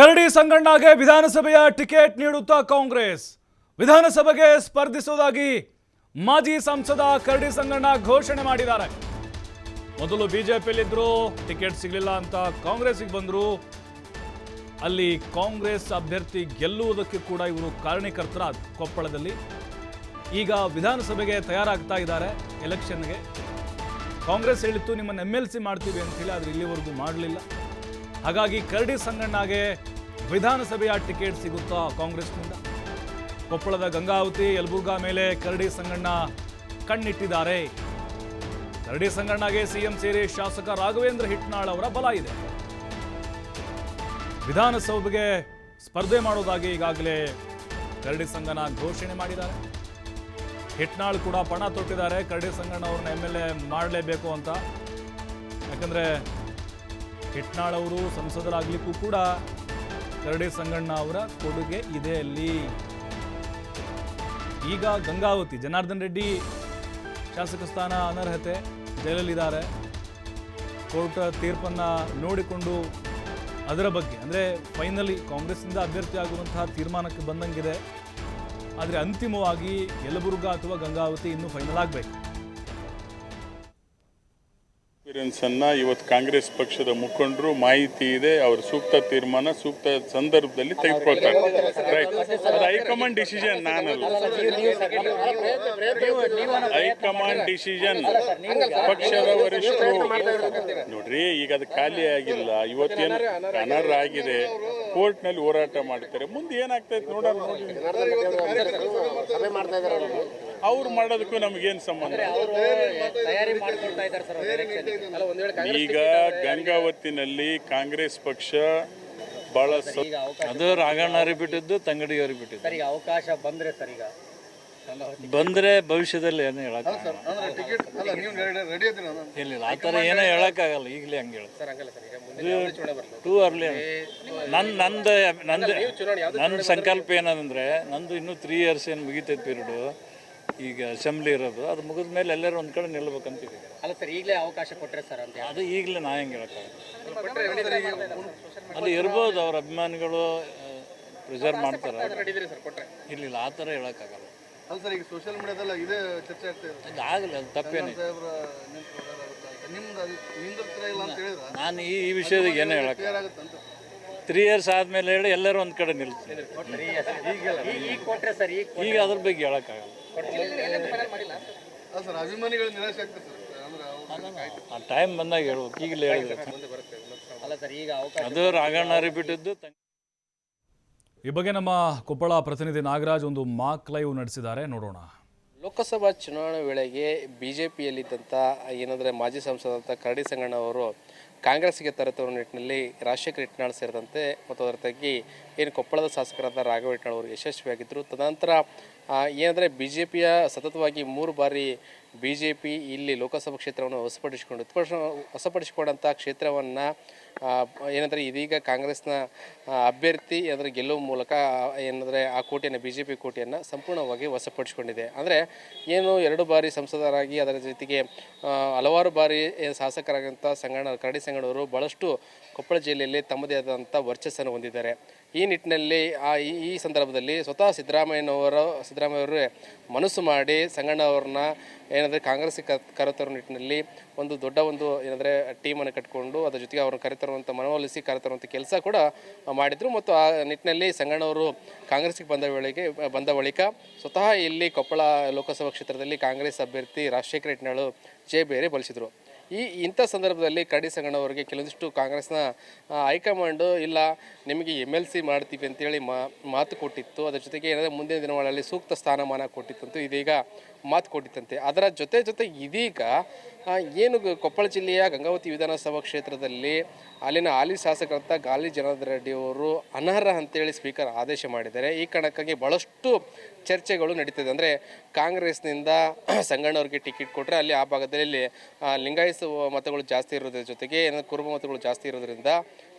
ಕರಡಿ ಸಂಗಣ್ಣಗೆ ವಿಧಾನಸಭೆಯ ಟಿಕೆಟ್ ನೀಡುತ್ತಾ ಕಾಂಗ್ರೆಸ್. ವಿಧಾನಸಭೆಗೆ ಸ್ಪರ್ಧಿಸುವುದಾಗಿ ಮಾಜಿ ಸಂಸದ ಕರಡಿ ಸಂಗಣ್ಣ ಘೋಷಣೆ ಮಾಡಿದ್ದಾರೆ. ಮೊದಲು ಬಿಜೆಪಿಯಲ್ಲಿದ್ದರು ಟಿಕೆಟ್ ಸಿಗಲಿಲ್ಲ ಅಂತ ಕಾಂಗ್ರೆಸ್ಗೆ ಬಂದರು. ಅಲ್ಲಿ ಕಾಂಗ್ರೆಸ್ ಅಭ್ಯರ್ಥಿ ಗೆಲ್ಲುವುದಕ್ಕೆ ಕೂಡ ಇವರು ಕಾರಣೀಕರ್ತರ ಕೊಪ್ಪಳದಲ್ಲಿ. ಈಗ ವಿಧಾನಸಭೆಗೆ ತಯಾರಾಗ್ತಾ ಇದ್ದಾರೆ ಎಲೆಕ್ಷನ್ಗೆ. ಕಾಂಗ್ರೆಸ್ ಹೇಳಿತ್ತು, ನಿಮ್ಮನ್ನು ಎಂ ಎಲ್ ಸಿ ಮಾಡ್ತೀವಿ ಅಂತೇಳಿ ಆದರೆ ಇಲ್ಲಿವರೆಗೂ ಮಾಡಲಿಲ್ಲ. ಹಾಗಾಗಿ ಕರಡಿ ಸಂಗಣ್ಣಗೆ ವಿಧಾನಸಭೆಯ ಟಿಕೆಟ್ ಸಿಗುತ್ತಾ ಕಾಂಗ್ರೆಸ್ನಿಂದ? ಕೊಪ್ಪಳದ ಗಂಗಾವತಿ ಯಲಬುರ್ಗಾ ಮೇಲೆ ಕರಡಿ ಸಂಗಣ್ಣ ಕಣ್ಣಿಟ್ಟಿದ್ದಾರೆ. ಕರಡಿ ಸಂಗಣ್ಣಗೆ ಸಿಎಂ ಸೇರಿ ಶಾಸಕ ರಾಘವೇಂದ್ರ ಹಿಟ್ನಾಳ್ ಅವರ ಬಲ ಇದೆ. ವಿಧಾನಸಭೆಗೆ ಸ್ಪರ್ಧೆ ಮಾಡೋದಾಗಿ ಈಗಾಗಲೇ ಕರಡಿ ಸಂಗಣ್ಣ ಘೋಷಣೆ ಮಾಡಿದ್ದಾರೆ. ಹಿಟ್ನಾಳ್ ಕೂಡ ಪಣ ತೊಟ್ಟಿದ್ದಾರೆ. ಕರಡಿ ಸಂಗಣ್ಣ ಅವ್ರನ್ನ ಎಂ ಮಾಡಲೇಬೇಕು ಅಂತ. ಯಾಕಂದ್ರೆ ಹಿಟ್ನಾಳ್ ಅವರು ಸಂಸದರಾಗಲಿಕ್ಕೂ ಕೂಡ ಕರಡಿ ಸಂಗಣ್ಣ ಅವರ ಕೊಡುಗೆ ಇದೆ ಅಲ್ಲಿ. ಈಗ ಗಂಗಾವತಿ, ಜನಾರ್ದನ್ ರೆಡ್ಡಿ ಶಾಸಕ ಸ್ಥಾನ ಅನರ್ಹತೆ, ಜೈಲಲ್ಲಿದ್ದಾರೆ. ಕೋರ್ಟ್ ತೀರ್ಪನ್ನ ನೋಡಿಕೊಂಡು ಅದರ ಬಗ್ಗೆ, ಅಂದರೆ ಫೈನಲಿ ಕಾಂಗ್ರೆಸ್ನಿಂದ ಅಭ್ಯರ್ಥಿ ಆಗುವಂತಹ ತೀರ್ಮಾನಕ್ಕೆ ಬಂದಂಗಿದೆ. ಆದರೆ ಅಂತಿಮವಾಗಿ ಯಲಬುರ್ಗಾ ಅಥವಾ ಗಂಗಾವತಿ ಇನ್ನೂ ಫೈನಲ್ ಆಗಬೇಕು. ಅನ್ನ ಇವತ್ತು ಕಾಂಗ್ರೆಸ್ ಪಕ್ಷದ ಮುಖಂಡರು ಮಾಹಿತಿ ಇದೆ, ಅವ್ರ ಸೂಕ್ತ ತೀರ್ಮಾನ, ಸೂಕ್ತ ಸಂದರ್ಭದಲ್ಲಿ ತೆಗೆದುಕೊಳ್ತಾರೆ. ರೈಟ್ ಹೈಕಮಾಂಡ್ ಡಿಸಿಷನ್, ನಾನಲ್ಲ. High command decision. ಪಕ್ಷದ ವರಿಷ್ಠರು. ನೋಡ್ರಿ, ಈಗ ಅದು ಖಾಲಿ ಆಗಿಲ್ಲ. ಇವತ್ತೇನು ಅನರ್ಹ ಆಗಿದೆ. ಕೋರ್ಟ್ನಲ್ಲಿ ಹೋರಾಟ ಮಾಡ್ತಾರೆ. ಮುಂದೆ ಏನಾಗ್ತೈತೆ ನೋಡೋಣ. ಅವರು ಮಾಡೋದಕ್ಕೂ ನಮಗೇನು ಸಂಬಂಧ? ಅವರು ತಯಾರಿ ಮಾಡ್ಕೊಳ್ತಾ ಇದ್ದಾರೆ ಸರ್ ಅವ್ರು ಎಲೆಕ್ಷನ್ ಅಲ್ಲ. ಒಂದ್ ವೇಳೆ ಈಗ ಗಂಗಾವತಿನಲ್ಲಿ ಕಾಂಗ್ರೆಸ್ ಪಕ್ಷ ಬಹಳ ಅದು ರಾಘಣ್ಣವ್ರಿಗೆ ಬಿಟ್ಟಿದ್ದು ತಂಗಡಿಯವರು ಬಿಟ್ಟಿದ್ದು. ಸರ್ ಈಗ ಅವಕಾಶ ಬಂದ್ರೆ ಸರ್ ಈಗ. ಬಂದ್ರೆ ಭವಿಷ್ಯದಲ್ಲಿ ಏನು ಹೇಳಕ್ ಇಲ್ಲ ಆ ಥರ ಏನೋ ಹೇಳಕ್ಕಾಗಲ್ಲ ಈಗಲೇ ಹಂಗೆ ಹೇಳಿ ಸರ್ ಹಂಗಲ್ಲ ಸರ್ ಈಗ ಮುಂದೆ ಚುನಾವಣೆ ಬರ್ತದೆ ಟೂ ಅರ್ಲಿ ನನ್ನ ನಂದು ನಂದು ನನ್ನ ಸಂಕಲ್ಪ ಏನಂದ್ರೆ ನಂದು ಇನ್ನೂ ತ್ರೀ ಇಯರ್ಸ್ ಏನು ಮುಗಿತೈತೆ ಪೀರಿಯಡು ಈಗ ಅಸೆಂಬ್ಲಿ ಇರೋದು ಅದು ಮುಗಿದ ಮೇಲೆ ಎಲ್ಲರೂ ಒಂದ್ ಕಡೆ ನಿಲ್ಬೇಕಂತೀವಿ ಅಲ್ಲ ಸರ್ ಈಗಲೇ ಅವಕಾಶ ಕೊಟ್ಟರೆ ಸರ್ ಅಂತ ಅದು ಈಗಲೇ ನಾ ಹೆಂಗೆ ಹೇಳಕ್ಕ ಅಲ್ಲಿ ಇರ್ಬೋದು ಅವ್ರ ಅಭಿಮಾನಿಗಳು ಪ್ರಿಸರ್ವ್ ಮಾಡ್ತಾರೆ. ನಡೀದ್ರಿ ಸರ್ ಕೊಟ್ರೆ. ಇಲ್ಲ ಇಲ್ಲ ಆ ಥರ ಹೇಳಕ್ಕಾಗಲ್ಲ ಅಲ್ಲ ಸರ್ ಈಗ ಸೋಷಿಯಲ್ ಮೀಡಿಯಾದಲ್ಲ ಇದೇ ಚರ್ಚೆ ಆಗ್ತಾ ಇದೆ ಅದು ಆಗಲ್ಲ ಅದು ತಪ್ಪೇನೆ ನಾನು ಈ ಈ ವಿಷಯದಾಗ ಏನೇ ಹೇಳಕ್ಕೆ ತ್ರೀ ಇಯರ್ಸ್ ಆದಮೇಲೆ ಹೇಳಿ ಎಲ್ಲರೂ ಒಂದ್ ಕಡೆ ನಿಲ್ತೀನಿ ಈಗ ಈಗ ಕೊಟ್ರೆ ಸರ್ ಈಗ ಈಗ ಅದ್ರ ಬಗ್ಗೆ ಹೇಳೋಕ್ಕಾಗಲ್ಲ ಸರ್ ಅಭಿಮಾನಿಗಳು ನಿರಾಶೆ ಆಗ್ತದೆ ಆ ಟೈಮ್ ಬಂದಾಗ ಹೇಳ್ಬೇಕು. ಈಗಲೇ ಹೇಳಿದ್ರೆ. ಅಲ್ಲ ಸರ್ ಈಗ ಅವಕಾಶ ಅದು ರಾಘಣ್ಣ ಬಿಟ್ಟಿದ್ದು. ಈ ಬಗ್ಗೆ ನಮ್ಮ ಕೊಪ್ಪಳ ಪ್ರತಿನಿಧಿ ನಾಗರಾಜ್ ಒಂದು ಮಾಕ್ ಲೈವ್ ನಡೆಸಿದ್ದಾರೆ. ನೋಡೋಣ. ಲೋಕಸಭಾ ಚುನಾವಣೆ ವೇಳೆಗೆ ಬಿ ಜೆ ಪಿಯಲ್ಲಿದ್ದಂಥ ಏನಂದರೆ ಮಾಜಿ ಸಂಸದಂಥ ಕರಡಿ ಸಂಗಣ್ಣ ಅವರು ಕಾಂಗ್ರೆಸ್ಗೆ ತರತರುವ ನಿಟ್ಟಿನಲ್ಲಿ ರಾಜಶೇಖರ್ ಇಟ್ನಾಳ್ ಸೇರಿದಂತೆ ಮತ್ತು ಅದರ ತಗ್ಗಿ ಏನು ಕೊಪ್ಪಳದ ಶಾಸಕರಾದ ರಾಘವ ಇಟ್ನಾಳ್ ಅವರು ಯಶಸ್ವಿಯಾಗಿದ್ದರು. ತದನಂತರ ಏನಂದರೆ ಬಿ ಜೆ ಪಿಯ ಸತತವಾಗಿ ಮೂರು ಬಾರಿ ಬಿ ಜೆ ಪಿ ಇಲ್ಲಿ ಲೋಕಸಭಾ ಕ್ಷೇತ್ರವನ್ನು ಹೊಸಪಡಿಸಿಕೊಂಡು ಹೊಸಪಡಿಸಿಕೊಂಡಂಥ ಕ್ಷೇತ್ರವನ್ನು ಏನಂದರೆ ಇದೀಗ ಕಾಂಗ್ರೆಸ್ನ ಅಭ್ಯರ್ಥಿ ಅಂದರೆ ಗೆಲ್ಲುವ ಮೂಲಕ ಏನಂದರೆ ಆ ಕೋಟೆಯನ್ನು ಬಿ ಜೆ ಪಿ ಕೋಟೆಯನ್ನು ಸಂಪೂರ್ಣವಾಗಿ ವಶಪಡಿಸಿಕೊಂಡಿದೆ. ಅಂದರೆ ಏನು ಎರಡು ಬಾರಿ ಸಂಸದರಾಗಿ ಅದರ ಜೊತೆಗೆ ಹಲವಾರು ಬಾರಿ ಏನು ಸಂಗಣ ಕರಡಿ ಸಂಗಣ್ಣವರು ಭಾಳಷ್ಟು ಕೊಪ್ಪಳ ಜಿಲ್ಲೆಯಲ್ಲಿ ತಮ್ಮದೇ ಆದಂಥ ವರ್ಚಸ್ಸನ್ನು ಹೊಂದಿದ್ದಾರೆ. ಈ ನಿಟ್ಟಿನಲ್ಲಿ ಆ ಈ ಸಂದರ್ಭದಲ್ಲಿ ಸ್ವತಃ ಸಿದ್ದರಾಮಯ್ಯನವರು ಸಿದ್ದರಾಮಯ್ಯವರು ಮನಸ್ಸು ಮಾಡಿ ಸಂಗಣ್ಣ ಅವ್ರನ್ನ ಏನಂದರೆ ಕಾಂಗ್ರೆಸ್ ಕರೆತರೋ ನಿಟ್ಟಿನಲ್ಲಿ ಒಂದು ದೊಡ್ಡ ಒಂದು ಏನಂದರೆ ಟೀಮನ್ನು ಕಟ್ಕೊಂಡು ಅದರ ಜೊತೆಗೆ ಅವ್ರನ್ನ ಕರೆತರುವಂಥ ಮನವೊಲಿಸಿ ಕರೆತರುವಂಥ ಕೆಲಸ ಕೂಡ ಮಾಡಿದರು ಮತ್ತು ಆ ನಿಟ್ಟಿನಲ್ಲಿ ಸಂಗಣ್ಣವರು ಕಾಂಗ್ರೆಸ್ಗೆ ಬಂದ ವೇಳೆಗೆ ಬಂದ ಬಳಿಕ ಸ್ವತಃ ಇಲ್ಲಿ ಕೊಪ್ಪಳ ಲೋಕಸಭಾ ಕ್ಷೇತ್ರದಲ್ಲಿ ಕಾಂಗ್ರೆಸ್ ಅಭ್ಯರ್ಥಿ ರಾಜಶೇಖರ ಇಟ್ನಾಳು ಜಯ ಬೇರೆ ಬಳಸಿದರು ಈ ಇಂಥ ಸಂದರ್ಭದಲ್ಲಿ ಕರಡಿ ಸಂಗಣ್ಣವರಿಗೆ ಕೆಲವೊಂದಿಷ್ಟು ಕಾಂಗ್ರೆಸ್ನ ಹೈಕಮಾಂಡು ಇಲ್ಲ ನಿಮಗೆ ಎಂ ಎಲ್ ಸಿ ಮಾಡ್ತೀವಿ ಅಂತೇಳಿ ಮಾತು ಕೊಟ್ಟಿತ್ತು. ಅದರ ಜೊತೆಗೆ ಏನಂದರೆ ಮುಂದಿನ ದಿನಗಳಲ್ಲಿ ಸೂಕ್ತ ಸ್ಥಾನಮಾನ ಕೊಟ್ಟಿತ್ತಂತೂ ಇದೀಗ ಮಾತು ಕೊಟ್ಟಿತ್ತಂತೆ. ಅದರ ಜೊತೆ ಜೊತೆ ಇದೀಗ ಏನು ಕೊಪ್ಪಳ ಜಿಲ್ಲೆಯ ಗಂಗಾವತಿ ವಿಧಾನಸಭಾ ಕ್ಷೇತ್ರದಲ್ಲಿ ಅಲ್ಲಿನ ಹಾಲಿ ಶಾಸಕರಂತ ಗಾಲಿ ಜನಾರ್ದನ ರೆಡ್ಡಿ ಅವರು ಅನರ್ಹ ಅಂತೇಳಿ ಸ್ಪೀಕರ್ ಆದೇಶ ಮಾಡಿದ್ದಾರೆ. ಈ ಕಾರಣಕ್ಕಾಗಿ ಭಾಳಷ್ಟು ಚರ್ಚೆಗಳು ನಡೀತಿದೆ. ಅಂದರೆ ಕಾಂಗ್ರೆಸ್ನಿಂದ ಸಂಗಣ್ಣವ್ರಿಗೆ ಟಿಕೆಟ್ ಕೊಟ್ಟರೆ ಅಲ್ಲಿ ಆ ಭಾಗದಲ್ಲಿ ಆ, ಲಿಂಗಾಯತ ಮತಗಳು ಜಾಸ್ತಿ ಇರೋದ್ರ ಜೊತೆಗೆ ಏನಾದರೂ ಕುರುಬ ಮತಗಳು ಜಾಸ್ತಿ ಇರೋದ್ರಿಂದ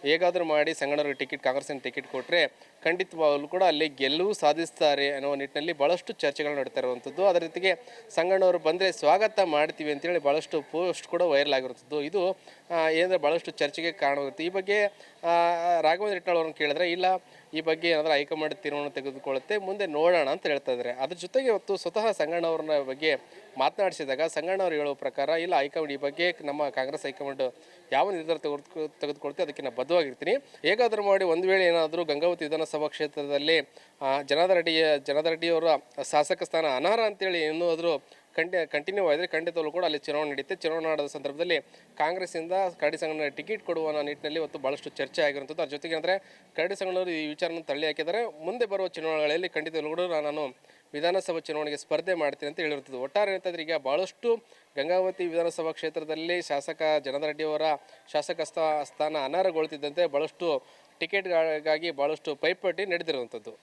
ಹೇಗಾದರೂ ಮಾಡಿ ಸಂಗಣ್ಣವ್ರಿಗೆ ಟಿಕೆಟ್, ಕಾಂಗ್ರೆಸ್ಸಿನ ಟಿಕೆಟ್ ಕೊಟ್ಟರೆ ಖಂಡಿತವಾಗಲೂ ಕೂಡ ಅಲ್ಲಿ ಗೆಲುವು ಸಾಧಿಸ್ತಾರೆ ಅನ್ನೋ ನಿಟ್ಟಿನಲ್ಲಿ ಭಾಳಷ್ಟು ಚರ್ಚೆಗಳು ನಡೀತಾ ಇರುವಂಥದ್ದು. ಅದರ ಜೊತೆಗೆ ಸಂಗಣ್ಣವರು ಬಂದರೆ ಸ್ವಾಗತ ಮಾಡ್ತೀವಿ ಅಂತೇಳಿ ಭಾಳಷ್ಟು ಪೋಸ್ಟ್ ಕೂಡ ವೈರಲ್ ಆಗಿರುತ್ತದ್ದು ಇದು ಏನಂದರೆ ಭಾಳಷ್ಟು ಚರ್ಚೆಗೆ ಕಾರಣವಾಗುತ್ತೆ. ಈ ಬಗ್ಗೆ ರಾಘವೇಂದ್ರ ಇಟ್ನಾಳ್ ಅವ್ರನ್ನ ಕೇಳಿದ್ರೆ, ಇಲ್ಲ ಈ ಬಗ್ಗೆ ಏನಾದರೂ ಹೈಕಮಾಂಡ್ ತೀರ್ಮಾನ ತೆಗೆದುಕೊಳ್ಳುತ್ತೆ ಮುಂದೆ ನೋಡೋಣ ಅಂತ ಹೇಳ್ತಾ ಇದ್ದಾರೆ. ಅದ್ರ ಜೊತೆಗೆ ಇವತ್ತು ಸ್ವತಃ ಸಂಗಣ್ಣ ಅವ್ರನ್ನ ಬಗ್ಗೆ ಮಾತನಾಡಿಸಿದಾಗ ಸಂಗಣ್ಣ ಅವರು ಹೇಳೋ ಪ್ರಕಾರ ಇಲ್ಲ ಹೈಕಮಾಂಡ್ ಈ ಬಗ್ಗೆ ನಮ್ಮ ಕಾಂಗ್ರೆಸ್ ಹೈಕಮಾಂಡ್ ಯಾವ ನಿರ್ಧಾರ ತೆಗೆದುಕೊ ತೆಗೆದುಕೊಳ್ತೀವಿ ಅದಕ್ಕೆ ನಾನು ಬದ್ಧವಾಗಿರ್ತೀನಿ. ಹೇಗಾದರೂ ಮಾಡಿ ಒಂದು ವೇಳೆ ಏನಾದರೂ ಗಂಗಾವತಿ ವಿಧಾನಸಭಾ ಕ್ಷೇತ್ರದಲ್ಲಿ ಆ, ರೆಡ್ಡಿಯ ರೆಡ್ಡಿ ರೆಡ್ಡಿಯವರ ಶಾಸಕ ಸ್ಥಾನ ಅನರ್ಹ ಅಂತೇಳಿ ಏನಾದರೂ ಕಂಟಿ ಕಂಟಿನ್ಯೂ ಆದರೆ ಖಂಡಿತವೂ ಕೂಡ ಅಲ್ಲಿ ಚುನಾವಣೆ ನಡೆಯುತ್ತೆ ಚುನಾವಣೆ ನಡೆದ ಸಂದರ್ಭದಲ್ಲಿ ಕಾಂಗ್ರೆಸ್ಸಿಂದ ಕರಡಿ ಸಂಘಟನೆ ಟಿಕೆಟ್ ಕೊಡುವ ನಿಟ್ಟಿನಲ್ಲಿ ಇವತ್ತು ಭಾಳಷ್ಟು ಚರ್ಚೆ ಆಗಿರುವಂಥದ್ದು. ಅದ್ರ ಜೊತೆಗೆ ಅಂದರೆ ಕರಡಿ ಸಂಘನವರು ಈ ವಿಚಾರವನ್ನು ತಳ್ಳಿ ಹಾಕಿದರೆ ಮುಂದೆ ಬರುವ ಚುನಾವಣೆಗಳಲ್ಲಿ ಖಂಡಿತವೂ ಕೂಡ ನಾನು ವಿಧಾನಸಭಾ ಚುನಾವಣೆಗೆ ಸ್ಪರ್ಧೆ ಮಾಡ್ತೀನಿ ಅಂತ ಹೇಳಿರುತ್ತದೆ ಒಟ್ಟಾರೆ ಅಂತಂದ್ರೆ ಈಗ ಭಾಳಷ್ಟು ಗಂಗಾವತಿ ವಿಧಾನಸಭಾ ಕ್ಷೇತ್ರದಲ್ಲಿ ಶಾಸಕ ಜನಾರ್ದನ್ ರೆಡ್ಡಿಯವರ ಶಾಸಕ ಸ್ಥಾ- ಸ್ಥಾನ ಅನರ್ಹಗೊಳ್ತಿದ್ದಂತೆ ಭಾಳಷ್ಟು ಟಿಕೆಟ್ಗಾಗಿ ಭಾಳಷ್ಟು ಪೈಪೋಟಿ ನಡೆದಿರುವಂಥದ್ದು.